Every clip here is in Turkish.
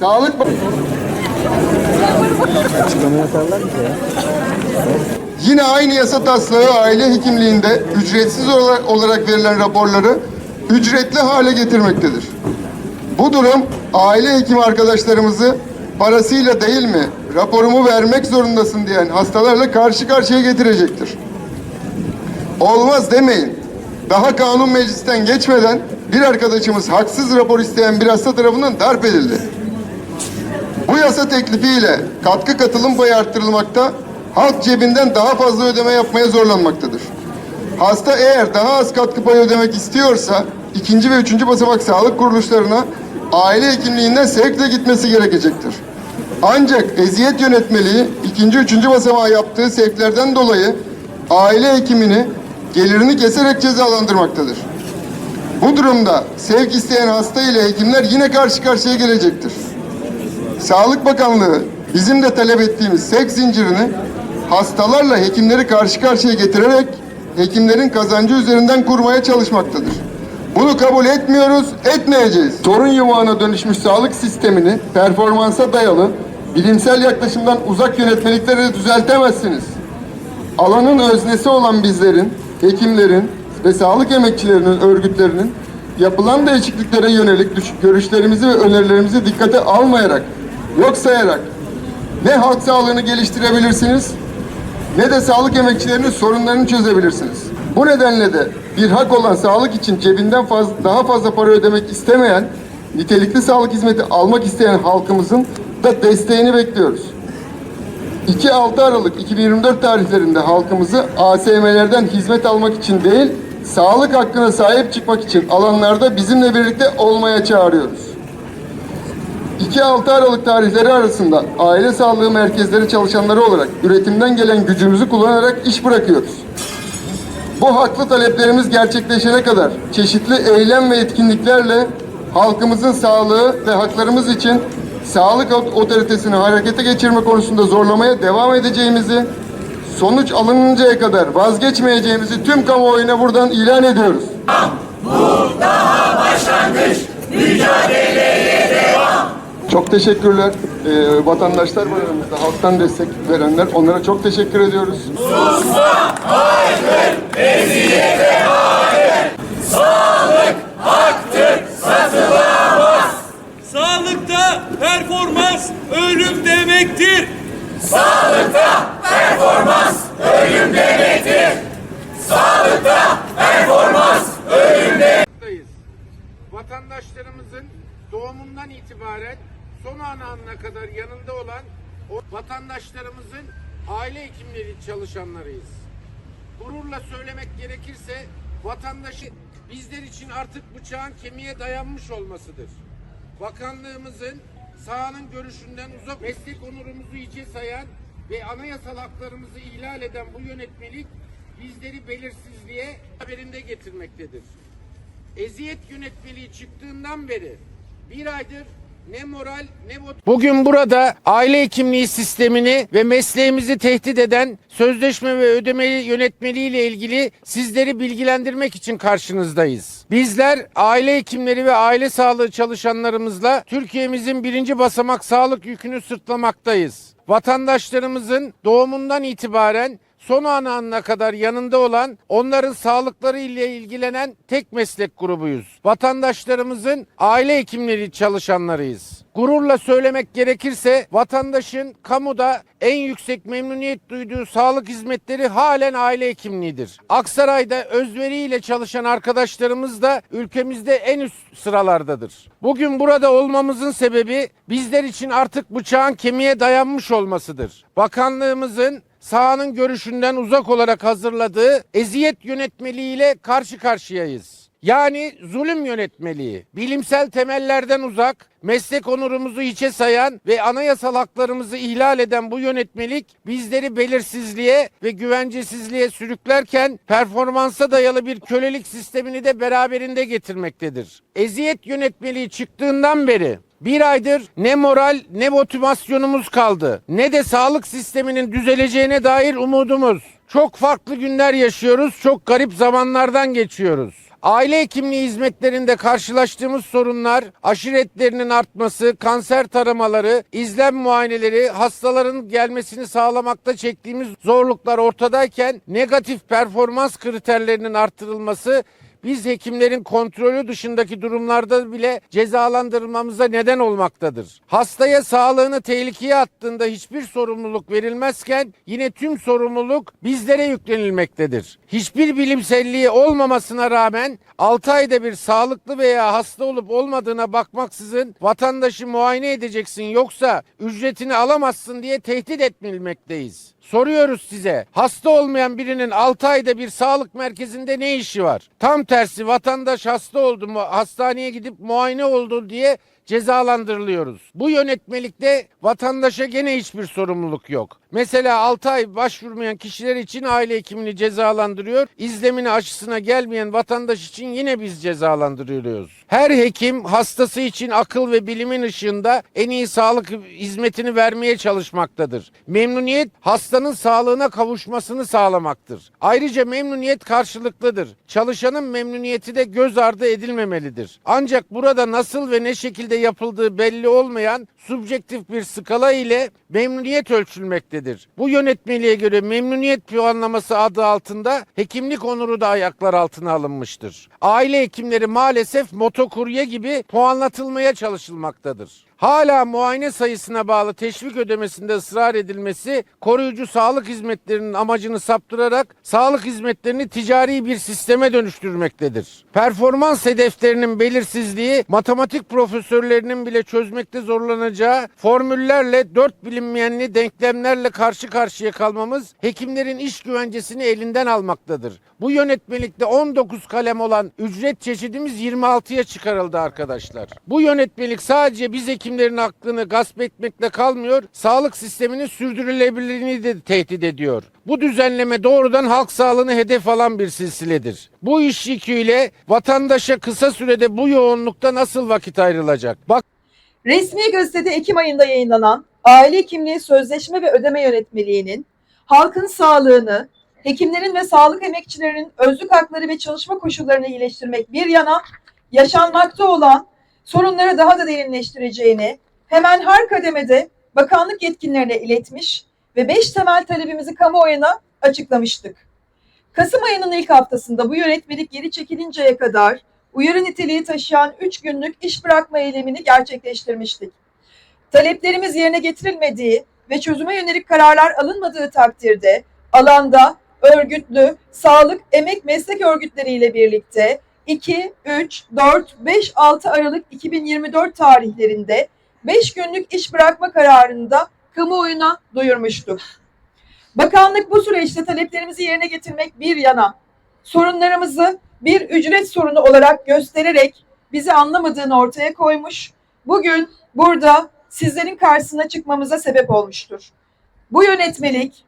Sağlık Yine aynı yasa taslağı aile hekimliğinde ücretsiz olarak verilen raporları ücretli hale getirmektedir. Bu durum aile hekimi arkadaşlarımızı parasıyla değil mi raporumu vermek zorundasın diyen hastalarla karşı karşıya getirecektir. Olmaz demeyin. Daha kanun meclisten geçmeden bir arkadaşımız haksız rapor isteyen bir hasta tarafından darp edildi. Bu yasa teklifiyle katkı katılım payı arttırılmakta, halk cebinden daha fazla ödeme yapmaya zorlanmaktadır. Hasta eğer daha az katkı payı ödemek istiyorsa, ikinci ve üçüncü basamak sağlık kuruluşlarına aile hekimliğinden sevkle gitmesi gerekecektir. Ancak eziyet yönetmeliği ikinci, üçüncü basamağa yaptığı sevklerden dolayı aile hekimini gelirini keserek cezalandırmaktadır. Bu durumda sevk isteyen hasta ile hekimler yine karşı karşıya gelecektir. Sağlık Bakanlığı bizim de talep ettiğimiz sevk zincirini hastalarla hekimleri karşı karşıya getirerek hekimlerin kazancı üzerinden kurmaya çalışmaktadır. Bunu kabul etmiyoruz, etmeyeceğiz. Sorun yuvağına dönüşmüş sağlık sistemini performansa dayalı bilimsel yaklaşımdan uzak yönetmeliklerle düzeltemezsiniz. Alanın öznesi olan bizlerin, hekimlerin ve sağlık emekçilerinin örgütlerinin yapılan değişikliklere yönelik görüşlerimizi ve önerilerimizi dikkate almayarak, yok sayarak ne halk sağlığını geliştirebilirsiniz ne de sağlık emekçilerinin sorunlarını çözebilirsiniz. Bu nedenle de bir hak olan sağlık için cebinden fazla, daha fazla para ödemek istemeyen, nitelikli sağlık hizmeti almak isteyen halkımızın da desteğini bekliyoruz. 2-6 Aralık 2024 tarihlerinde halkımızı ASM'lerden hizmet almak için değil, sağlık hakkına sahip çıkmak için alanlarda bizimle birlikte olmaya çağırıyoruz. 2-6 Aralık tarihleri arasında aile sağlığı merkezleri çalışanları olarak üretimden gelen gücümüzü kullanarak iş bırakıyoruz. Bu haklı taleplerimiz gerçekleşene kadar çeşitli eylem ve etkinliklerle halkımızın sağlığı ve haklarımız için sağlık otoritesini harekete geçirme konusunda zorlamaya devam edeceğimizi, sonuç alınıncaya kadar vazgeçmeyeceğimizi tüm kamuoyuna buradan ilan ediyoruz. Çok teşekkürler. Ee, vatandaşlar var aramızda, halktan destek verenler. Onlara çok teşekkür ediyoruz. Sağlıkta performans ölüm demektir. noktadayız. Vatandaşlarımızın doğumundan itibaren son anına kadar yanında olan o vatandaşlarımızın aile hekimleri çalışanlarıyız. Gururla söylemek gerekirse vatandaşı bizler için artık bıçağın kemiğe dayanmış olmasıdır. Bakanlığımızın sahanın görüşünden uzak meslek onurumuzu içe sayan ve anayasal haklarımızı ihlal eden bu yönetmelik bizleri belirsizliğe haberinde getirmektedir eziyet yönetmeliği çıktığından beri bir aydır ne moral ne Bugün burada aile hekimliği sistemini ve mesleğimizi tehdit eden sözleşme ve ödeme yönetmeliği ile ilgili sizleri bilgilendirmek için karşınızdayız. Bizler aile hekimleri ve aile sağlığı çalışanlarımızla Türkiye'mizin birinci basamak sağlık yükünü sırtlamaktayız. Vatandaşlarımızın doğumundan itibaren son anına kadar yanında olan, onların sağlıkları ile ilgilenen tek meslek grubuyuz. Vatandaşlarımızın aile hekimleri çalışanlarıyız. Gururla söylemek gerekirse vatandaşın kamuda en yüksek memnuniyet duyduğu sağlık hizmetleri halen aile hekimliğidir. Aksaray'da özveriyle çalışan arkadaşlarımız da ülkemizde en üst sıralardadır. Bugün burada olmamızın sebebi bizler için artık bıçağın kemiğe dayanmış olmasıdır. Bakanlığımızın sahanın görüşünden uzak olarak hazırladığı eziyet yönetmeliğiyle karşı karşıyayız. Yani zulüm yönetmeliği, bilimsel temellerden uzak, meslek onurumuzu hiçe sayan ve anayasal haklarımızı ihlal eden bu yönetmelik bizleri belirsizliğe ve güvencesizliğe sürüklerken performansa dayalı bir kölelik sistemini de beraberinde getirmektedir. Eziyet yönetmeliği çıktığından beri bir aydır ne moral ne motivasyonumuz kaldı. Ne de sağlık sisteminin düzeleceğine dair umudumuz. Çok farklı günler yaşıyoruz. Çok garip zamanlardan geçiyoruz. Aile hekimliği hizmetlerinde karşılaştığımız sorunlar, aşiretlerinin artması, kanser taramaları, izlem muayeneleri, hastaların gelmesini sağlamakta çektiğimiz zorluklar ortadayken negatif performans kriterlerinin artırılması biz hekimlerin kontrolü dışındaki durumlarda bile cezalandırılmamıza neden olmaktadır. Hastaya sağlığını tehlikeye attığında hiçbir sorumluluk verilmezken yine tüm sorumluluk bizlere yüklenilmektedir. Hiçbir bilimselliği olmamasına rağmen 6 ayda bir sağlıklı veya hasta olup olmadığına bakmaksızın vatandaşı muayene edeceksin yoksa ücretini alamazsın diye tehdit etmekteyiz. Soruyoruz size. Hasta olmayan birinin 6 ayda bir sağlık merkezinde ne işi var? Tam tersi vatandaş hasta oldu mu hastaneye gidip muayene oldu diye cezalandırılıyoruz. Bu yönetmelikte vatandaşa gene hiçbir sorumluluk yok. Mesela 6 ay başvurmayan kişiler için aile hekimini cezalandırıyor. İzlemine aşısına gelmeyen vatandaş için yine biz cezalandırıyoruz. Her hekim hastası için akıl ve bilimin ışığında en iyi sağlık hizmetini vermeye çalışmaktadır. Memnuniyet hastanın sağlığına kavuşmasını sağlamaktır. Ayrıca memnuniyet karşılıklıdır. Çalışanın memnuniyeti de göz ardı edilmemelidir. Ancak burada nasıl ve ne şekilde yapıldığı belli olmayan subjektif bir skala ile memnuniyet ölçülmektedir. Bu yönetmeliğe göre memnuniyet puanlaması adı altında hekimlik onuru da ayaklar altına alınmıştır. Aile hekimleri maalesef motokurye gibi puanlatılmaya çalışılmaktadır. Hala muayene sayısına bağlı teşvik ödemesinde ısrar edilmesi koruyucu sağlık hizmetlerinin amacını saptırarak sağlık hizmetlerini ticari bir sisteme dönüştürmektedir. Performans hedeflerinin belirsizliği matematik profesörlerinin bile çözmekte zorlanacağı formüllerle dört bilinmeyenli denklemlerle karşı karşıya kalmamız hekimlerin iş güvencesini elinden almaktadır. Bu yönetmelikte 19 kalem olan ücret çeşidimiz 26'ya çıkarıldı arkadaşlar. Bu yönetmelik sadece biz hekimlerin hakkını gasp etmekle kalmıyor, sağlık sisteminin sürdürülebilirliğini de tehdit ediyor. Bu düzenleme doğrudan halk sağlığını hedef alan bir silsiledir. Bu iş yüküyle vatandaşa kısa sürede bu yoğunlukta nasıl vakit ayrılacak? Bak Resmi gazetede Ekim ayında yayınlanan Aile Hekimliği Sözleşme ve Ödeme Yönetmeliği'nin halkın sağlığını, hekimlerin ve sağlık emekçilerinin özlük hakları ve çalışma koşullarını iyileştirmek bir yana yaşanmakta olan sorunları daha da derinleştireceğini hemen her kademede bakanlık yetkililerine iletmiş ve beş temel talebimizi kamuoyuna açıklamıştık. Kasım ayının ilk haftasında bu yönetmelik geri çekilinceye kadar uyarı niteliği taşıyan 3 günlük iş bırakma eylemini gerçekleştirmiştik. Taleplerimiz yerine getirilmediği ve çözüme yönelik kararlar alınmadığı takdirde alanda örgütlü, sağlık, emek meslek örgütleriyle birlikte 2, 3, 4, 5, 6 Aralık 2024 tarihlerinde 5 günlük iş bırakma kararını da kamuoyuna duyurmuştuk. Bakanlık bu süreçte taleplerimizi yerine getirmek bir yana sorunlarımızı bir ücret sorunu olarak göstererek bizi anlamadığını ortaya koymuş. Bugün burada sizlerin karşısına çıkmamıza sebep olmuştur. Bu yönetmelik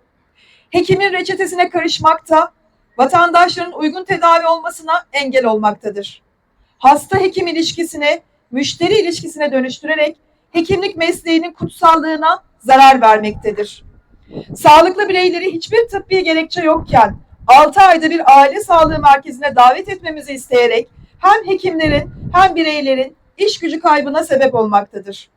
hekimin reçetesine karışmakta, vatandaşların uygun tedavi olmasına engel olmaktadır. Hasta hekim ilişkisine, müşteri ilişkisine dönüştürerek hekimlik mesleğinin kutsallığına zarar vermektedir. Sağlıklı bireyleri hiçbir tıbbi gerekçe yokken 6 ayda bir aile sağlığı merkezine davet etmemizi isteyerek hem hekimlerin hem bireylerin iş gücü kaybına sebep olmaktadır.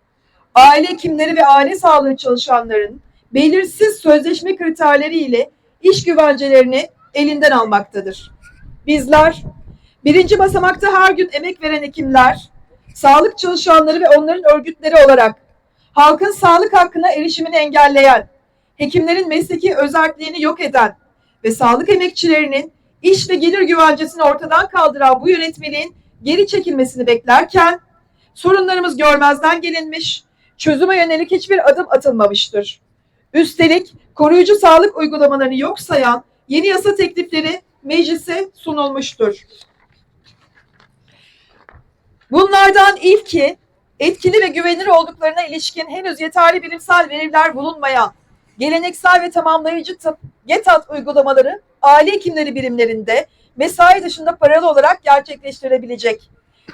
Aile hekimleri ve aile sağlığı çalışanların belirsiz sözleşme kriterleri ile iş güvencelerini elinden almaktadır. Bizler birinci basamakta her gün emek veren hekimler, sağlık çalışanları ve onların örgütleri olarak halkın sağlık hakkına erişimini engelleyen, hekimlerin mesleki özelliğini yok eden ve sağlık emekçilerinin iş ve gelir güvencesini ortadan kaldıran bu yönetmeliğin geri çekilmesini beklerken sorunlarımız görmezden gelinmiş, çözüme yönelik hiçbir adım atılmamıştır. Üstelik koruyucu sağlık uygulamalarını yok sayan yeni yasa teklifleri meclise sunulmuştur. Bunlardan ilki etkili ve güvenilir olduklarına ilişkin henüz yeterli bilimsel veriler bulunmayan geleneksel ve tamamlayıcı GETAT uygulamaları aile hekimleri birimlerinde mesai dışında paralı olarak gerçekleştirilebilecek.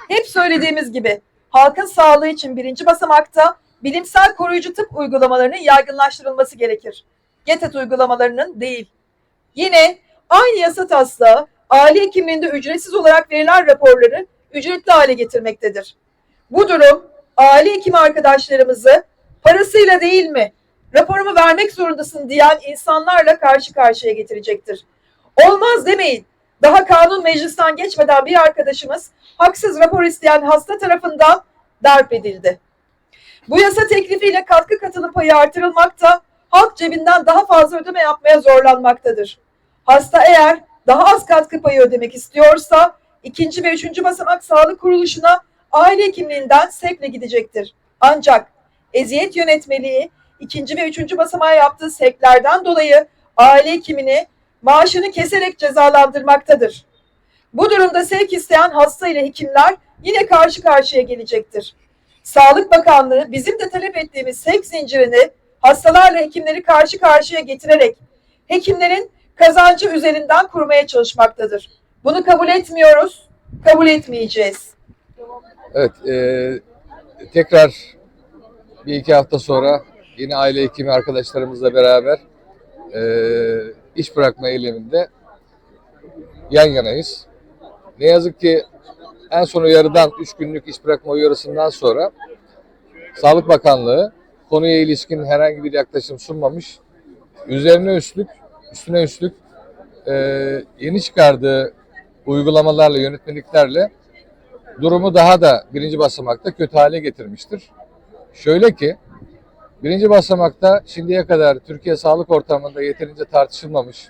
Hep söylediğimiz gibi halkın sağlığı için birinci basamakta bilimsel koruyucu tıp uygulamalarının yaygınlaştırılması gerekir. GETAT uygulamalarının değil. Yine aynı yasa taslağı aile hekimliğinde ücretsiz olarak verilen raporları ücretli hale getirmektedir. Bu durum aile hekimi arkadaşlarımızı parasıyla değil mi raporumu vermek zorundasın diyen insanlarla karşı karşıya getirecektir. Olmaz demeyin. Daha kanun meclisten geçmeden bir arkadaşımız haksız rapor isteyen hasta tarafından darp edildi. Bu yasa teklifiyle katkı katılım payı artırılmakta, halk cebinden daha fazla ödeme yapmaya zorlanmaktadır. Hasta eğer daha az katkı payı ödemek istiyorsa ikinci ve üçüncü basamak sağlık kuruluşuna aile hekimliğinden sevkle gidecektir. Ancak eziyet yönetmeliği ikinci ve üçüncü basamağa yaptığı sevklerden dolayı aile hekimini maaşını keserek cezalandırmaktadır. Bu durumda sevk isteyen hasta ile hekimler yine karşı karşıya gelecektir. Sağlık Bakanlığı bizim de talep ettiğimiz sevk zincirini hastalarla hekimleri karşı karşıya getirerek hekimlerin kazancı üzerinden kurmaya çalışmaktadır. Bunu kabul etmiyoruz, kabul etmeyeceğiz. Evet, e, tekrar bir iki hafta sonra yine aile hekimi arkadaşlarımızla beraber e, iş bırakma eyleminde yan yanayız. Ne yazık ki en son uyarıdan, üç günlük iş bırakma uyarısından sonra Sağlık Bakanlığı konuya ilişkin herhangi bir yaklaşım sunmamış. Üzerine üstlük, üstüne üstlük e, yeni çıkardığı uygulamalarla, yönetmeliklerle durumu daha da birinci basamakta kötü hale getirmiştir. Şöyle ki, birinci basamakta şimdiye kadar Türkiye sağlık ortamında yeterince tartışılmamış,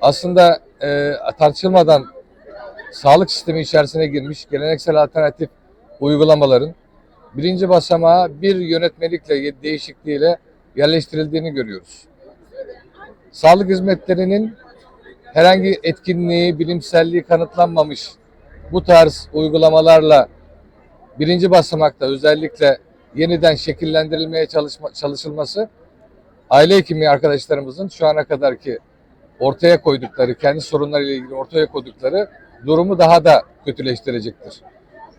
aslında e, tartışılmadan sağlık sistemi içerisine girmiş geleneksel alternatif uygulamaların birinci basamağa bir yönetmelikle değişikliğiyle yerleştirildiğini görüyoruz. Sağlık hizmetlerinin herhangi etkinliği, bilimselliği kanıtlanmamış bu tarz uygulamalarla birinci basamakta özellikle yeniden şekillendirilmeye çalışma, çalışılması aile hekimi arkadaşlarımızın şu ana kadarki ortaya koydukları, kendi sorunlarıyla ilgili ortaya koydukları durumu daha da kötüleştirecektir.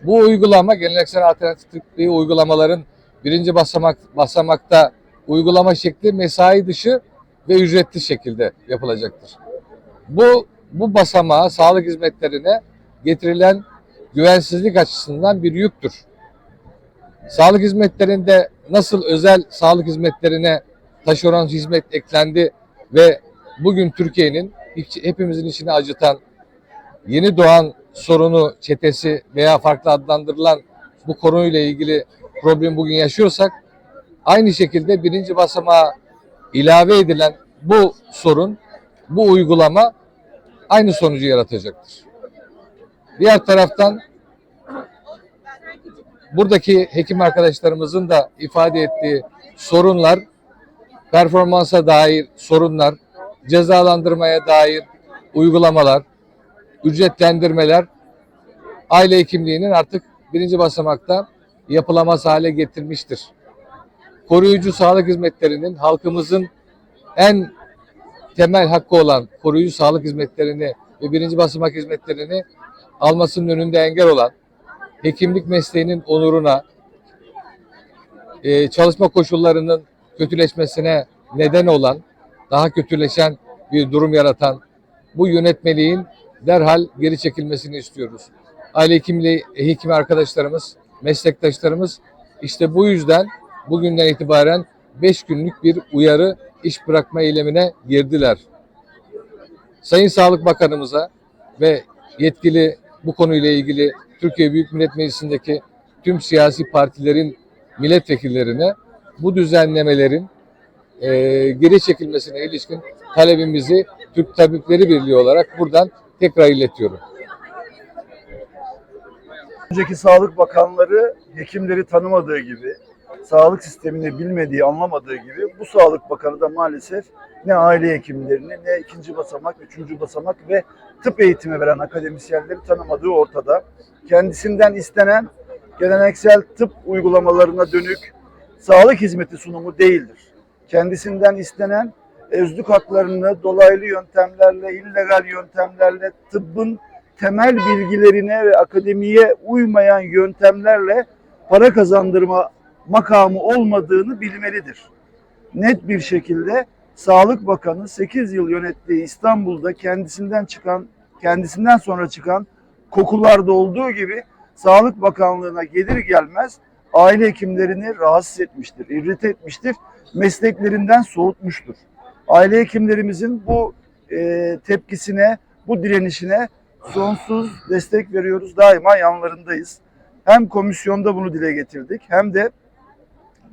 Bu uygulama geleneksel alternatif tıbbi uygulamaların birinci basamak basamakta uygulama şekli mesai dışı ve ücretli şekilde yapılacaktır. Bu bu basamağa sağlık hizmetlerine getirilen güvensizlik açısından bir yüktür. Sağlık hizmetlerinde nasıl özel sağlık hizmetlerine taşeron hizmet eklendi ve bugün Türkiye'nin hepimizin içini acıtan yeni doğan sorunu çetesi veya farklı adlandırılan bu konuyla ilgili problem bugün yaşıyorsak aynı şekilde birinci basamağa ilave edilen bu sorun, bu uygulama aynı sonucu yaratacaktır. Diğer taraftan buradaki hekim arkadaşlarımızın da ifade ettiği sorunlar, performansa dair sorunlar, cezalandırmaya dair uygulamalar, ücretlendirmeler aile hekimliğinin artık birinci basamakta yapılamaz hale getirmiştir. Koruyucu sağlık hizmetlerinin halkımızın en temel hakkı olan koruyucu sağlık hizmetlerini ve birinci basamak hizmetlerini almasının önünde engel olan hekimlik mesleğinin onuruna, e, çalışma koşullarının kötüleşmesine neden olan, daha kötüleşen bir durum yaratan bu yönetmeliğin derhal geri çekilmesini istiyoruz. Aile hekimliği, hekim arkadaşlarımız, meslektaşlarımız işte bu yüzden bugünden itibaren 5 günlük bir uyarı iş bırakma eylemine girdiler. Sayın Sağlık Bakanımıza ve yetkili bu konuyla ilgili Türkiye Büyük Millet Meclisi'ndeki tüm siyasi partilerin milletvekillerine bu düzenlemelerin e, geri çekilmesine ilişkin talebimizi Türk Tabipleri Birliği olarak buradan tekrar iletiyorum. Önceki sağlık bakanları hekimleri tanımadığı gibi, sağlık sistemini bilmediği, anlamadığı gibi bu sağlık bakanı da maalesef ne aile hekimlerini ne ikinci basamak, üçüncü basamak ve tıp eğitimi veren akademisyenleri tanımadığı ortada. Kendisinden istenen geleneksel tıp uygulamalarına dönük sağlık hizmeti sunumu değildir. Kendisinden istenen özlük haklarını dolaylı yöntemlerle, illegal yöntemlerle tıbbın temel bilgilerine ve akademiye uymayan yöntemlerle para kazandırma makamı olmadığını bilmelidir. Net bir şekilde Sağlık Bakanı 8 yıl yönettiği İstanbul'da kendisinden çıkan kendisinden sonra çıkan kokularda olduğu gibi Sağlık Bakanlığı'na gelir gelmez aile hekimlerini rahatsız etmiştir, irrite etmiştir, mesleklerinden soğutmuştur. Aile hekimlerimizin bu e, tepkisine, bu direnişine sonsuz destek veriyoruz. Daima yanlarındayız. Hem komisyonda bunu dile getirdik hem de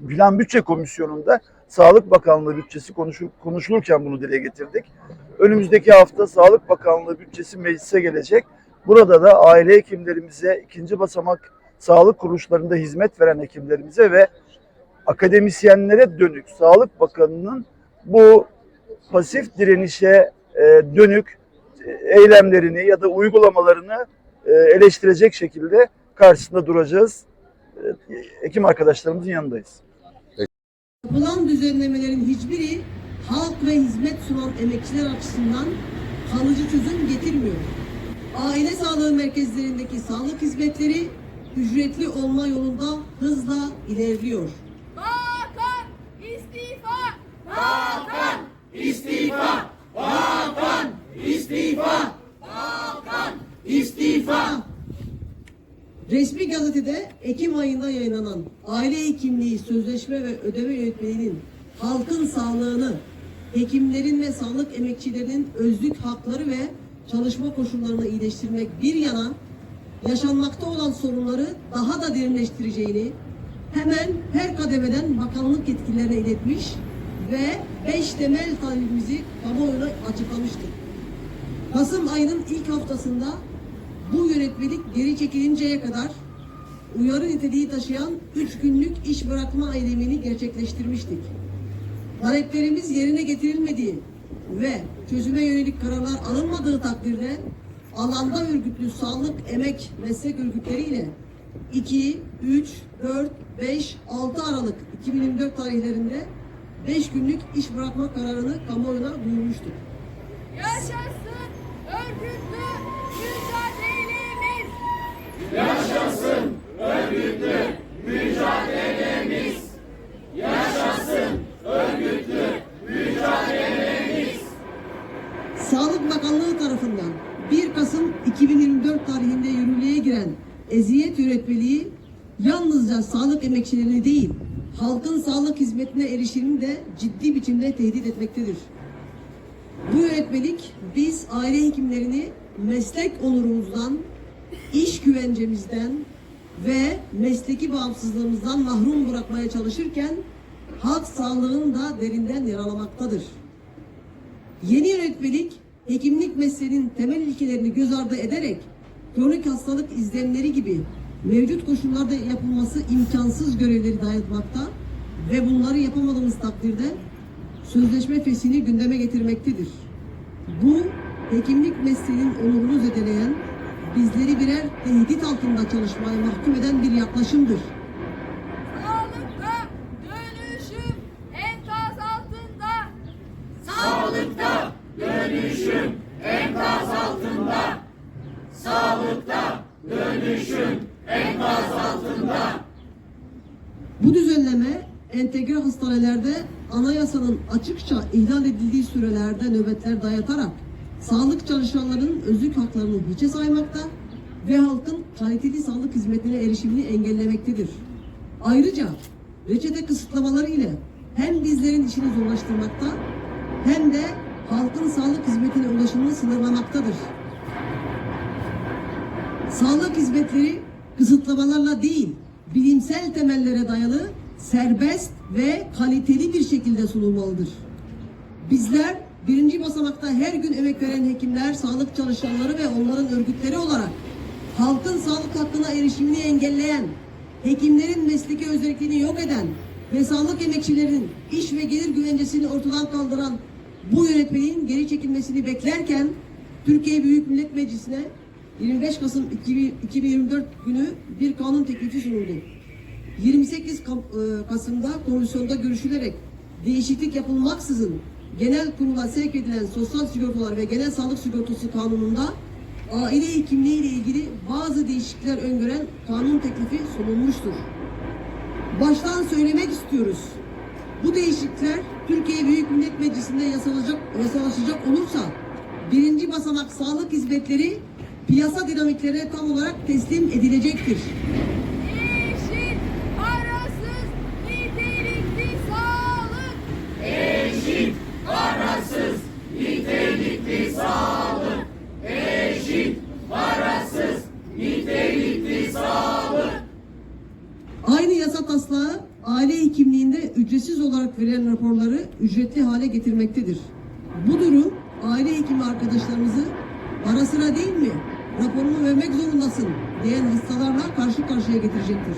Plan Bütçe Komisyonu'nda Sağlık Bakanlığı bütçesi konuşul- konuşulurken bunu dile getirdik. Önümüzdeki hafta Sağlık Bakanlığı bütçesi meclise gelecek. Burada da aile hekimlerimize, ikinci basamak sağlık kuruluşlarında hizmet veren hekimlerimize ve akademisyenlere dönük Sağlık Bakanı'nın bu pasif direnişe e, dönük e, eylemlerini ya da uygulamalarını e, eleştirecek şekilde karşısında duracağız. Hekim arkadaşlarımızın yanındayız. Yapılan düzenlemelerin hiçbiri halk ve hizmet sunan emekçiler açısından kalıcı çözüm getirmiyor. Aile sağlığı merkezlerindeki sağlık hizmetleri ücretli olma yolunda hızla ilerliyor. Hakan istifa! Hakan istifa! Hakan istifa! Hakan istifa! Resmi gazetede Ekim ayında yayınlanan aile hekimliği sözleşme ve ödeme yönetmeliğinin halkın sağlığını, hekimlerin ve sağlık emekçilerinin özlük hakları ve çalışma koşullarını iyileştirmek bir yana yaşanmakta olan sorunları daha da derinleştireceğini hemen her kademeden bakanlık yetkililerine iletmiş ve beş temel talebimizi kamuoyuna açıklamıştır. Kasım ayının ilk haftasında bu yönetmelik geri çekilinceye kadar uyarı niteliği taşıyan 3 günlük iş bırakma eylemini gerçekleştirmiştik. Taleplerimiz yerine getirilmediği ve çözüme yönelik kararlar alınmadığı takdirde alanda örgütlü sağlık, emek, meslek örgütleriyle 2, 3, 4, 5, 6 Aralık 2024 tarihlerinde 5 günlük iş bırakma kararını kamuoyuna duyurmuştuk. Yaşasın örgütlü mücadelemiz! Sağlık Bakanlığı tarafından 1 Kasım 2024 tarihinde yürürlüğe giren eziyet yönetmeliği yalnızca sağlık emekçilerini değil, halkın sağlık hizmetine erişimini de ciddi biçimde tehdit etmektedir. Bu yönetmelik biz aile hekimlerini meslek onurumuzdan, iş güvencemizden ve mesleki bağımsızlığımızdan mahrum bırakmaya çalışırken halk sağlığını da derinden yaralamaktadır. Yeni yönetmelik hekimlik mesleğinin temel ilkelerini göz ardı ederek kronik hastalık izlemleri gibi mevcut koşullarda yapılması imkansız görevleri dayatmakta ve bunları yapamadığımız takdirde sözleşme fesini gündeme getirmektedir. Bu hekimlik mesleğinin onurunu zedeleyen, bizleri birer tehdit altında çalışmaya mahkum eden bir yaklaşımdır. Sağlıkta dönüşüm enkaz altında! Sağlıkta dönüşüm enkaz altında! Sağlıkta dönüşüm enkaz altında! Bu düzenleme entegre hastanelerde anayasanın açıkça ihlal edildiği sürelerde nöbetler dayatarak sağlık çalışanlarının özlük haklarını hiçe saymakta ve halkın kaliteli sağlık hizmetine erişimini engellemektedir. Ayrıca reçete kısıtlamaları ile hem bizlerin işini zorlaştırmakta hem de halkın sağlık hizmetine ulaşımını sınırlamaktadır. Sağlık hizmetleri kısıtlamalarla değil, bilimsel temellere dayalı, serbest ve kaliteli bir şekilde sunulmalıdır. Bizler birinci basamakta her gün emek veren hekimler, sağlık çalışanları ve onların örgütleri olarak halkın sağlık hakkına erişimini engelleyen, hekimlerin mesleki özelliğini yok eden ve sağlık emekçilerinin iş ve gelir güvencesini ortadan kaldıran bu yönetmeliğin geri çekilmesini beklerken Türkiye Büyük Millet Meclisi'ne 25 Kasım 2024 günü bir kanun teklifi sunuldu. 28 Kam- e, Kasım'da komisyonda görüşülerek değişiklik yapılmaksızın genel kurula sevk edilen sosyal sigortalar ve genel sağlık sigortası kanununda aile hekimliği ile ilgili bazı değişiklikler öngören kanun teklifi sunulmuştur. Baştan söylemek istiyoruz. Bu değişiklikler Türkiye Büyük Millet Meclisi'nde yasalaşacak, yasalaşacak olursa birinci basamak sağlık hizmetleri piyasa dinamiklerine tam olarak teslim edilecektir. Eşit, parasız, nitelikli sağlık. Eşit, parasız, nitelikli sağlık. Eşit, parasız, nitelikli sağlık. Aynı yasa taslağı aile hekimliğinde ücretsiz olarak verilen raporları ücretli hale getirmektedir. Bu durum aile hekimi arkadaşlarımızı ara sıra değil mi raporunu vermek zorundasın diyen hastalarla karşı karşıya getirecektir.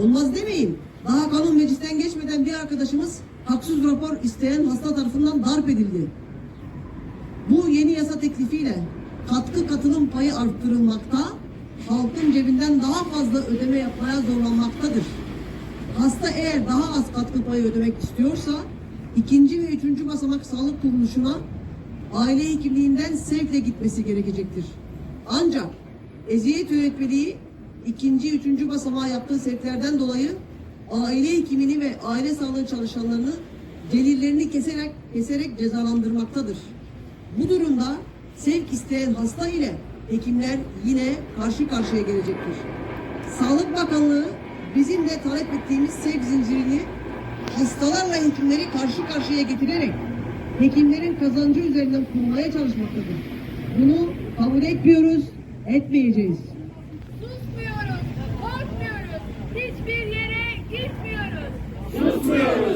Olmaz demeyin. Daha kanun meclisten geçmeden bir arkadaşımız haksız rapor isteyen hasta tarafından darp edildi. Bu yeni yasa teklifiyle katkı katılım payı arttırılmakta, halkın cebinden daha fazla ödeme yapmaya zorlanmaktadır. Hasta eğer daha az katkı payı ödemek istiyorsa, ikinci ve üçüncü basamak sağlık kuruluşuna aile hekimliğinden sevkle gitmesi gerekecektir. Ancak eziyet yönetmeliği ikinci, üçüncü basamağa yaptığı sevklerden dolayı aile hekimini ve aile sağlığı çalışanlarını gelirlerini keserek, keserek cezalandırmaktadır. Bu durumda sevk isteyen hasta ile hekimler yine karşı karşıya gelecektir. Sağlık Bakanlığı bizim de talep ettiğimiz sevk zincirini hastalarla hekimleri karşı karşıya getirerek hekimlerin kazancı üzerinden kurmaya çalışmaktadır. Bunu kabul etmiyoruz, etmeyeceğiz. Susmuyoruz, korkmuyoruz, hiçbir yere gitmiyoruz. Susmuyoruz.